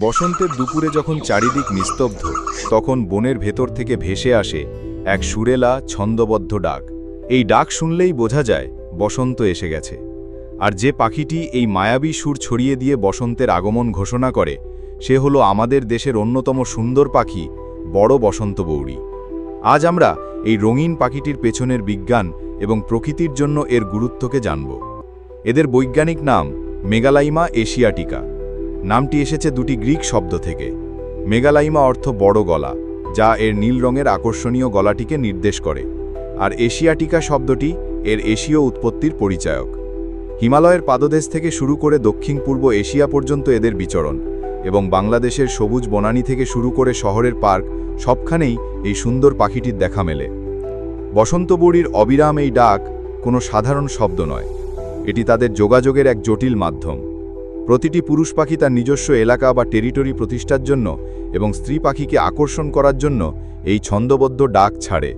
বসন্তের দুপুরে যখন চারিদিক নিস্তব্ধ, তখন বনের ভেতর থেকে ভেসে আসে এক সুরেলা ছন্দবদ্ধ ডাক। এই ডাক শুনলেই বোঝা যায় বসন্ত এসে গেছে। আর যে পাখিটি এই মায়াবী সুর ছড়িয়ে দিয়ে বসন্তের আগমন ঘোষণা করে, সে হলো আমাদের দেশের অন্যতম সুন্দর পাখি, বড় বসন্ত বৌড়ি। আজ আমরা এই রঙিন পাখিটির পেছনের বিজ্ঞান এবং প্রকৃতির জন্য এর গুরুত্বকে জানব। এদের বৈজ্ঞানিক নাম মেগালাইমা এশিয়াটিকা। নামটি এসেছে দুটি গ্রিক শব্দ থেকে। মেগালাইমা অর্থ বড় গলা, যা এর নীল রঙের আকর্ষণীয় গলাটিকে নির্দেশ করে। আর এশিয়াটিকা শব্দটি এর এশীয় উৎপত্তির পরিচায়ক। হিমালয়ের পাদদেশ থেকে শুরু করে দক্ষিণ পূর্ব এশিয়া পর্যন্ত এদের বিচরণ এবং বাংলাদেশের সবুজ বনানী থেকে শুরু করে শহরের পার্ক সবখানেই এই সুন্দর পাখিটির দেখা মেলে। বসন্তবুড়ির অবিরাম এই ডাক কোনো সাধারণ শব্দ নয়। এটি তাদের যোগাযোগের এক জটিল মাধ্যম। প্রতিটি পুরুষ পাখি তার নিজস্ব এলাকা বা টেরিটরি প্রতিষ্ঠার জন্য এবং স্ত্রী পাখিকে আকর্ষণ করার জন্য এই ছন্দবদ্ধ ডাক ছাড়ে।